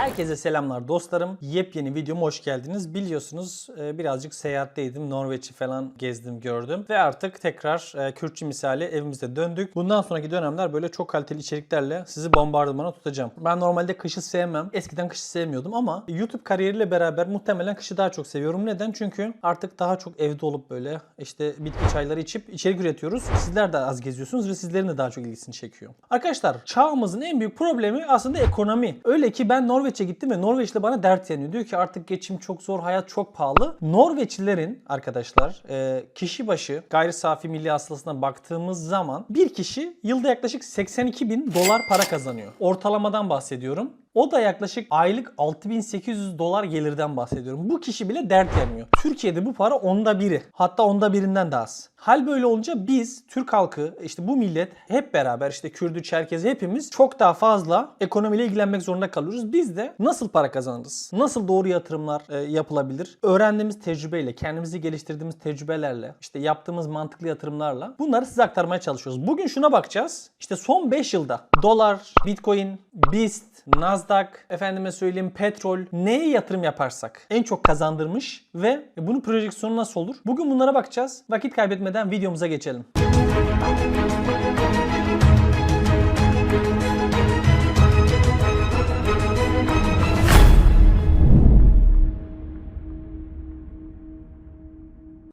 Herkese selamlar dostlarım. Yepyeni videoma hoş geldiniz. Biliyorsunuz e, birazcık seyahatteydim. Norveç'i falan gezdim, gördüm. Ve artık tekrar e, Kürtçü misali evimize döndük. Bundan sonraki dönemler böyle çok kaliteli içeriklerle sizi bombardımana tutacağım. Ben normalde kışı sevmem. Eskiden kışı sevmiyordum ama YouTube kariyeriyle beraber muhtemelen kışı daha çok seviyorum. Neden? Çünkü artık daha çok evde olup böyle işte bitki çayları içip içerik üretiyoruz. Sizler de az geziyorsunuz ve sizlerin de daha çok ilgisini çekiyor. Arkadaşlar çağımızın en büyük problemi aslında ekonomi. Öyle ki ben Norveç'e gittim ve Norveç'te bana dert yanıyor. Diyor ki artık geçim çok zor, hayat çok pahalı. Norveçlilerin arkadaşlar e, kişi başı gayri safi milli hasılasına baktığımız zaman bir kişi yılda yaklaşık 82 bin dolar para kazanıyor. Ortalamadan bahsediyorum. O da yaklaşık aylık 6800 dolar gelirden bahsediyorum. Bu kişi bile dert yanıyor. Türkiye'de bu para onda biri. Hatta onda birinden de az. Hal böyle olunca biz Türk halkı işte bu millet hep beraber işte Kürdü, Çerkezi hepimiz çok daha fazla ekonomiyle ilgilenmek zorunda kalıyoruz. Biz de nasıl para kazanırız? Nasıl doğru yatırımlar e, yapılabilir? Öğrendiğimiz tecrübeyle, kendimizi geliştirdiğimiz tecrübelerle, işte yaptığımız mantıklı yatırımlarla bunları size aktarmaya çalışıyoruz. Bugün şuna bakacağız. İşte son 5 yılda dolar, bitcoin, BIST, Nasdaq, efendime söyleyeyim petrol neye yatırım yaparsak en çok kazandırmış ve bunun projeksiyonu nasıl olur? Bugün bunlara bakacağız. Vakit kaybetmeden videomuza geçelim.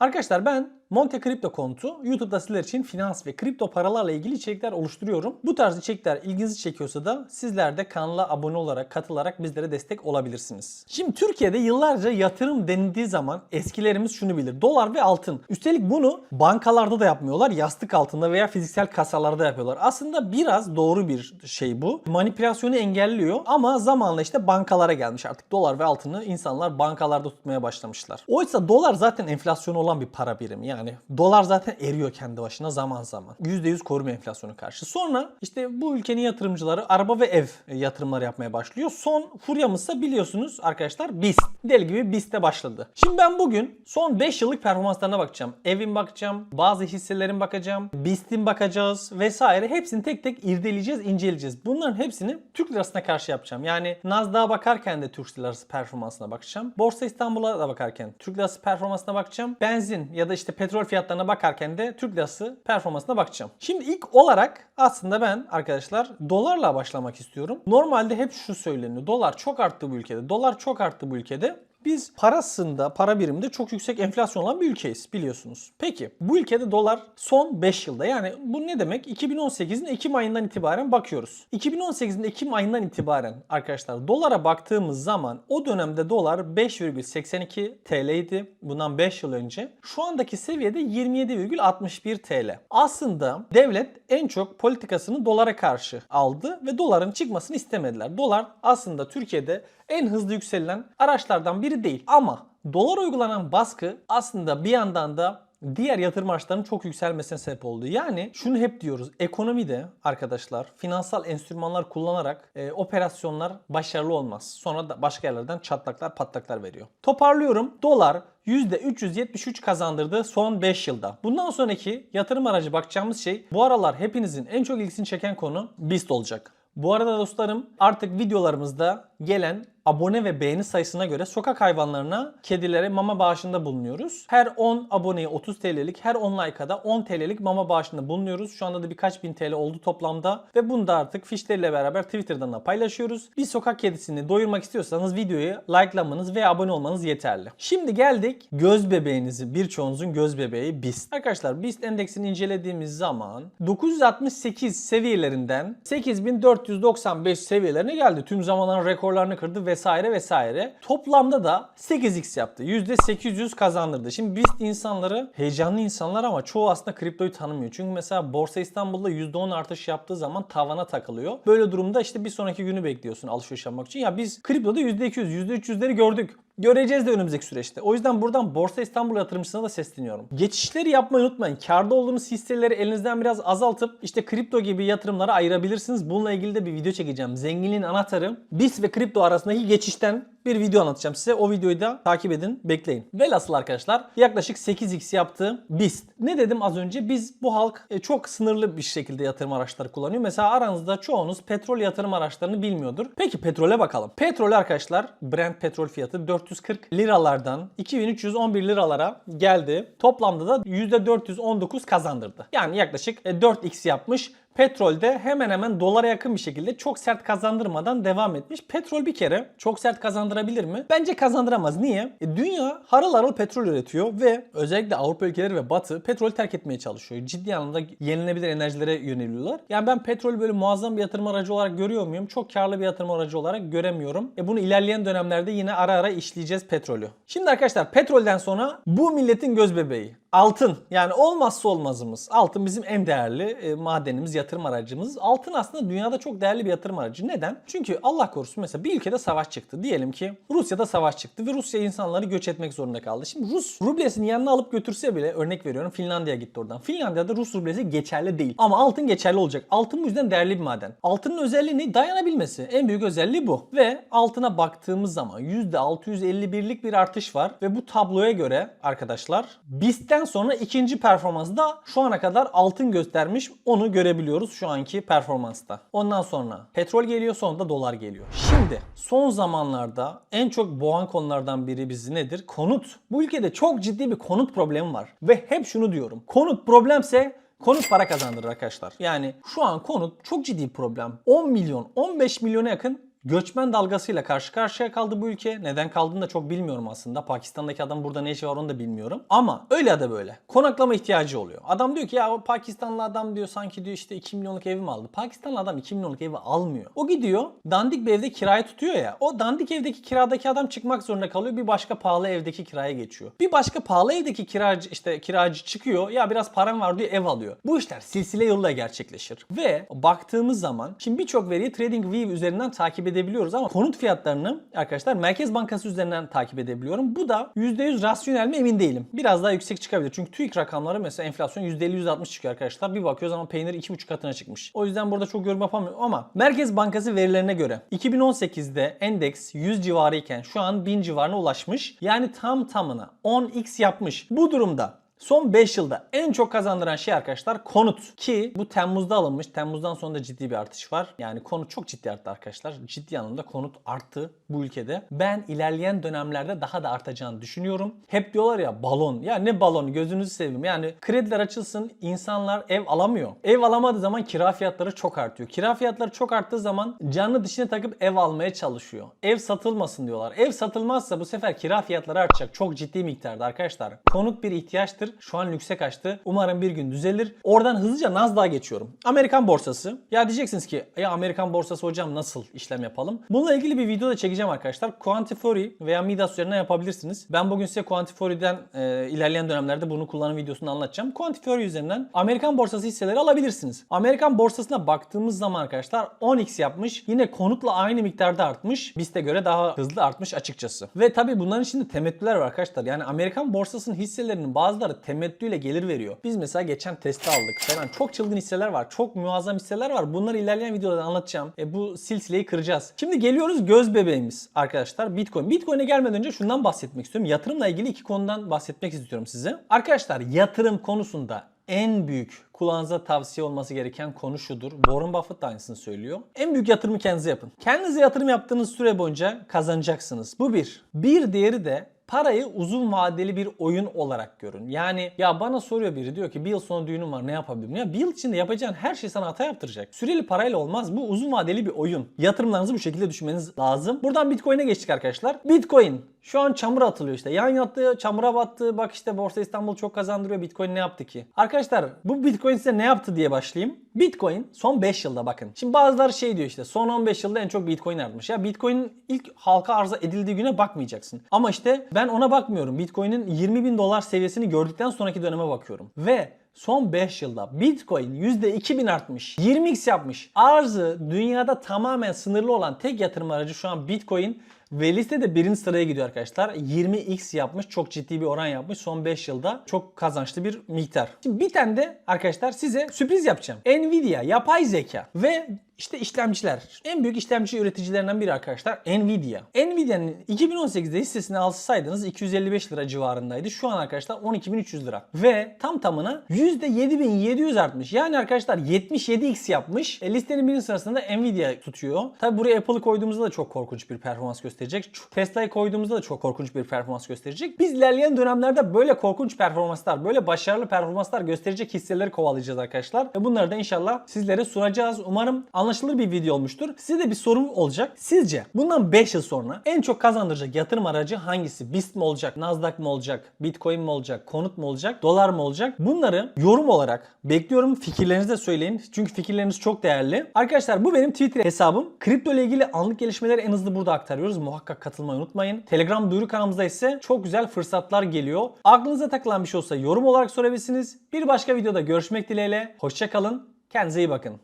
Arkadaşlar ben Monte Crypto kontu YouTube'da sizler için finans ve kripto paralarla ilgili içerikler oluşturuyorum. Bu tarz içerikler ilginizi çekiyorsa da sizler de kanala abone olarak, katılarak bizlere destek olabilirsiniz. Şimdi Türkiye'de yıllarca yatırım denildiği zaman eskilerimiz şunu bilir. Dolar ve altın. Üstelik bunu bankalarda da yapmıyorlar. Yastık altında veya fiziksel kasalarda yapıyorlar. Aslında biraz doğru bir şey bu. Manipülasyonu engelliyor ama zamanla işte bankalara gelmiş artık. Dolar ve altını insanlar bankalarda tutmaya başlamışlar. Oysa dolar zaten enflasyonu olan bir para birimi. Yani dolar zaten eriyor kendi başına zaman zaman. %100 koruma enflasyonu karşı. Sonra işte bu ülkenin yatırımcıları araba ve ev yatırımları yapmaya başlıyor. Son furyamızsa biliyorsunuz arkadaşlar BIST. Deli gibi BIST'e başladı. Şimdi ben bugün son 5 yıllık performanslarına bakacağım. Evin bakacağım, bazı hisselerin bakacağım, BIST'in bakacağız vesaire. Hepsini tek tek irdeleyeceğiz, inceleyeceğiz. Bunların hepsini Türk lirasına karşı yapacağım. Yani Nasdaq'a bakarken de Türk lirası performansına bakacağım. Borsa İstanbul'a da bakarken Türk lirası performansına bakacağım. Benzin ya da işte petrol fiyatlarına bakarken de Türk lirası performansına bakacağım. Şimdi ilk olarak aslında ben arkadaşlar dolarla başlamak istiyorum. Normalde hep şu söyleniyor. Dolar çok arttı bu ülkede. Dolar çok arttı bu ülkede. Biz parasında, para biriminde çok yüksek enflasyon olan bir ülkeyiz biliyorsunuz. Peki bu ülkede dolar son 5 yılda yani bu ne demek? 2018'in Ekim ayından itibaren bakıyoruz. 2018'in Ekim ayından itibaren arkadaşlar dolara baktığımız zaman o dönemde dolar 5,82 TL idi. Bundan 5 yıl önce. Şu andaki seviyede 27,61 TL. Aslında devlet en çok politikasını dolara karşı aldı ve doların çıkmasını istemediler. Dolar aslında Türkiye'de en hızlı yükselen araçlardan biri değil. Ama dolar uygulanan baskı aslında bir yandan da diğer yatırım araçlarının çok yükselmesine sebep oldu. Yani şunu hep diyoruz. Ekonomide arkadaşlar finansal enstrümanlar kullanarak e, operasyonlar başarılı olmaz. Sonra da başka yerlerden çatlaklar patlaklar veriyor. Toparlıyorum. Dolar %373 kazandırdı son 5 yılda. Bundan sonraki yatırım aracı bakacağımız şey bu aralar hepinizin en çok ilgisini çeken konu BIST olacak. Bu arada dostlarım artık videolarımızda gelen abone ve beğeni sayısına göre sokak hayvanlarına, kedilere mama bağışında bulunuyoruz. Her 10 aboneye 30 TL'lik, her 10 like'a da 10 TL'lik mama bağışında bulunuyoruz. Şu anda da birkaç bin TL oldu toplamda ve bunu da artık fişleriyle beraber Twitter'dan da paylaşıyoruz. Bir sokak kedisini doyurmak istiyorsanız videoyu likelamanız ve abone olmanız yeterli. Şimdi geldik göz bebeğinizi, birçoğunuzun göz bebeği BIST. Arkadaşlar BIST endeksini incelediğimiz zaman 968 seviyelerinden 8495 seviyelerine geldi. Tüm zamanların rekorlarını kırdı vesaire vesaire. Toplamda da 8x yaptı. %800 kazandırdı. Şimdi BIST insanları heyecanlı insanlar ama çoğu aslında kriptoyu tanımıyor. Çünkü mesela Borsa İstanbul'da %10 artış yaptığı zaman tavana takılıyor. Böyle durumda işte bir sonraki günü bekliyorsun alışveriş yapmak için. Ya biz kriptoda %200, %300'leri gördük. Göreceğiz de önümüzdeki süreçte. O yüzden buradan Borsa İstanbul yatırımcısına da sesleniyorum. Geçişleri yapmayı unutmayın. Karda olduğunuz hisseleri elinizden biraz azaltıp işte kripto gibi yatırımlara ayırabilirsiniz. Bununla ilgili de bir video çekeceğim. Zenginliğin anahtarı BIS ve kripto arasındaki geçişten bir video anlatacağım size. O videoyu da takip edin, bekleyin. Velhasıl arkadaşlar yaklaşık 8x yaptı BIST. Ne dedim az önce? Biz bu halk e, çok sınırlı bir şekilde yatırım araçları kullanıyor. Mesela aranızda çoğunuz petrol yatırım araçlarını bilmiyordur. Peki petrole bakalım. Petrol arkadaşlar Brent petrol fiyatı 440 liralardan 2311 liralara geldi. Toplamda da %419 kazandırdı. Yani yaklaşık e, 4x yapmış. Petrolde hemen hemen dolara yakın bir şekilde çok sert kazandırmadan devam etmiş. Petrol bir kere çok sert kazandırabilir mi? Bence kazandıramaz. Niye? E, dünya harıl harıl petrol üretiyor ve özellikle Avrupa ülkeleri ve Batı petrol terk etmeye çalışıyor. Ciddi anlamda yenilenebilir enerjilere yöneliyorlar. Yani ben petrol böyle muazzam bir yatırım aracı olarak görüyor muyum? Çok karlı bir yatırım aracı olarak göremiyorum. E bunu ilerleyen dönemlerde yine ara ara işleyeceğiz petrolü. Şimdi arkadaşlar petrolden sonra bu milletin göz bebeği. Altın yani olmazsa olmazımız. Altın bizim en değerli e, madenimiz, yatırım aracımız. Altın aslında dünyada çok değerli bir yatırım aracı. Neden? Çünkü Allah korusun mesela bir ülkede savaş çıktı. Diyelim ki Rusya'da savaş çıktı ve Rusya insanları göç etmek zorunda kaldı. Şimdi Rus rublesini yanına alıp götürse bile örnek veriyorum Finlandiya'ya gitti oradan. Finlandiya'da Rus rublesi geçerli değil. Ama altın geçerli olacak. Altın bu yüzden değerli bir maden. Altının özelliği ne? Dayanabilmesi. En büyük özelliği bu. Ve altına baktığımız zaman %651'lik bir artış var. Ve bu tabloya göre arkadaşlar BIST'ten sonra ikinci performansta şu ana kadar altın göstermiş. Onu görebiliyoruz şu anki performansta. Ondan sonra petrol geliyor sonra da dolar geliyor. Şimdi son zamanlarda en çok boğan konulardan biri bizi nedir? Konut. Bu ülkede çok ciddi bir konut problemi var. Ve hep şunu diyorum. Konut problemse Konut para kazandırır arkadaşlar. Yani şu an konut çok ciddi problem. 10 milyon, 15 milyona yakın Göçmen dalgasıyla karşı karşıya kaldı bu ülke. Neden kaldığını da çok bilmiyorum aslında. Pakistan'daki adam burada ne işi var onu da bilmiyorum. Ama öyle ya da böyle. Konaklama ihtiyacı oluyor. Adam diyor ki ya o Pakistanlı adam diyor sanki diyor işte 2 milyonluk evi mi aldı? Pakistanlı adam 2 milyonluk evi almıyor. O gidiyor dandik bir evde kiraya tutuyor ya. O dandik evdeki kiradaki adam çıkmak zorunda kalıyor. Bir başka pahalı evdeki kiraya geçiyor. Bir başka pahalı evdeki kiracı işte kiracı çıkıyor. Ya biraz param var diyor ev alıyor. Bu işler silsile yoluyla gerçekleşir. Ve baktığımız zaman şimdi birçok veriyi TradingView üzerinden takip edebiliyoruz ama konut fiyatlarını arkadaşlar Merkez Bankası üzerinden takip edebiliyorum. Bu da %100 rasyonel mi emin değilim. Biraz daha yüksek çıkabilir. Çünkü TÜİK rakamları mesela enflasyon %50-%60 çıkıyor arkadaşlar. Bir bakıyoruz ama peynir 2,5 katına çıkmış. O yüzden burada çok yorum yapamıyorum ama Merkez Bankası verilerine göre 2018'de endeks 100 civarı iken şu an 1000 civarına ulaşmış. Yani tam tamına 10x yapmış. Bu durumda Son 5 yılda en çok kazandıran şey arkadaşlar konut. Ki bu Temmuz'da alınmış. Temmuz'dan sonra da ciddi bir artış var. Yani konut çok ciddi arttı arkadaşlar. Ciddi anlamda konut arttı bu ülkede. Ben ilerleyen dönemlerde daha da artacağını düşünüyorum. Hep diyorlar ya balon. Ya ne balon gözünüzü seveyim. Yani krediler açılsın insanlar ev alamıyor. Ev alamadığı zaman kira fiyatları çok artıyor. Kira fiyatları çok arttığı zaman canını dişine takıp ev almaya çalışıyor. Ev satılmasın diyorlar. Ev satılmazsa bu sefer kira fiyatları artacak. Çok ciddi miktarda arkadaşlar. Konut bir ihtiyaçtır. Şu an lükse kaçtı. Umarım bir gün düzelir. Oradan hızlıca Nasdaq'a geçiyorum. Amerikan borsası. Ya diyeceksiniz ki ya Amerikan borsası hocam nasıl işlem yapalım? Bununla ilgili bir video da çekeceğim arkadaşlar. Quantifory veya Midas üzerinden yapabilirsiniz. Ben bugün size Quantifory'den e, ilerleyen dönemlerde bunu kullanım videosunu anlatacağım. Quantifory üzerinden Amerikan borsası hisseleri alabilirsiniz. Amerikan borsasına baktığımız zaman arkadaşlar 10x yapmış. Yine konutla aynı miktarda artmış. BIST'e göre daha hızlı artmış açıkçası. Ve tabi bunların içinde temettüler var arkadaşlar. Yani Amerikan borsasının hisselerinin bazıları temettüyle gelir veriyor. Biz mesela geçen testi aldık falan. Çok çılgın hisseler var. Çok muazzam hisseler var. Bunları ilerleyen videolarda anlatacağım. E, bu silsileyi kıracağız. Şimdi geliyoruz göz bebeğimiz arkadaşlar Bitcoin. Bitcoin'e gelmeden önce şundan bahsetmek istiyorum. Yatırımla ilgili iki konudan bahsetmek istiyorum size. Arkadaşlar yatırım konusunda en büyük kulağınıza tavsiye olması gereken konu şudur. Warren Buffett da aynısını söylüyor. En büyük yatırımı kendinize yapın. Kendinize yatırım yaptığınız süre boyunca kazanacaksınız. Bu bir. Bir diğeri de parayı uzun vadeli bir oyun olarak görün. Yani ya bana soruyor biri diyor ki bir yıl sonra düğünüm var ne yapabilirim? Ya bir yıl içinde yapacağın her şey sana hata yaptıracak. Süreli parayla olmaz. Bu uzun vadeli bir oyun. Yatırımlarınızı bu şekilde düşünmeniz lazım. Buradan Bitcoin'e geçtik arkadaşlar. Bitcoin şu an çamura atılıyor işte. Yan yattı, çamura battı. Bak işte Borsa İstanbul çok kazandırıyor. Bitcoin ne yaptı ki? Arkadaşlar bu Bitcoin size ne yaptı diye başlayayım. Bitcoin son 5 yılda bakın. Şimdi bazıları şey diyor işte son 15 yılda en çok Bitcoin artmış. Ya Bitcoin'in ilk halka arza edildiği güne bakmayacaksın. Ama işte ben ona bakmıyorum. Bitcoin'in 20 bin dolar seviyesini gördükten sonraki döneme bakıyorum. Ve son 5 yılda Bitcoin %2000 artmış. 20x yapmış. Arzı dünyada tamamen sınırlı olan tek yatırım aracı şu an Bitcoin ve listede birinci sıraya gidiyor arkadaşlar. 20x yapmış. Çok ciddi bir oran yapmış. Son 5 yılda çok kazançlı bir miktar. Şimdi bir tane de arkadaşlar size sürpriz yapacağım. Nvidia yapay zeka ve İşte işlemciler. En büyük işlemci üreticilerinden biri arkadaşlar Nvidia. Nvidia'nın 2018'de hissesini alsaydınız 255 lira civarındaydı. Şu an arkadaşlar 12.300 lira. Ve tam tamına %7700 artmış. Yani arkadaşlar 77x yapmış. E, listenin birinci sırasında Nvidia tutuyor. Tabi buraya Apple'ı koyduğumuzda da çok korkunç bir performans gösterecek. Tesla'yı koyduğumuzda da çok korkunç bir performans gösterecek. Biz ilerleyen dönemlerde böyle korkunç performanslar, böyle başarılı performanslar gösterecek hisseleri kovalayacağız arkadaşlar. Ve bunları da inşallah sizlere sunacağız. Umarım anlaşılır bir video olmuştur. Size de bir sorum olacak. Sizce bundan 5 yıl sonra en çok kazandıracak yatırım aracı hangisi? BIST mi olacak? Nasdaq mı olacak? Bitcoin mi olacak? Konut mu olacak? Dolar mı olacak? Bunları yorum olarak bekliyorum. Fikirlerinizi de söyleyin. Çünkü fikirleriniz çok değerli. Arkadaşlar bu benim Twitter hesabım. Kripto ile ilgili anlık gelişmeleri en hızlı burada aktarıyoruz. Muhakkak katılmayı unutmayın. Telegram duyuru kanalımızda ise çok güzel fırsatlar geliyor. Aklınıza takılan bir şey olsa yorum olarak sorabilirsiniz. Bir başka videoda görüşmek dileğiyle. Hoşçakalın. Kendinize iyi bakın.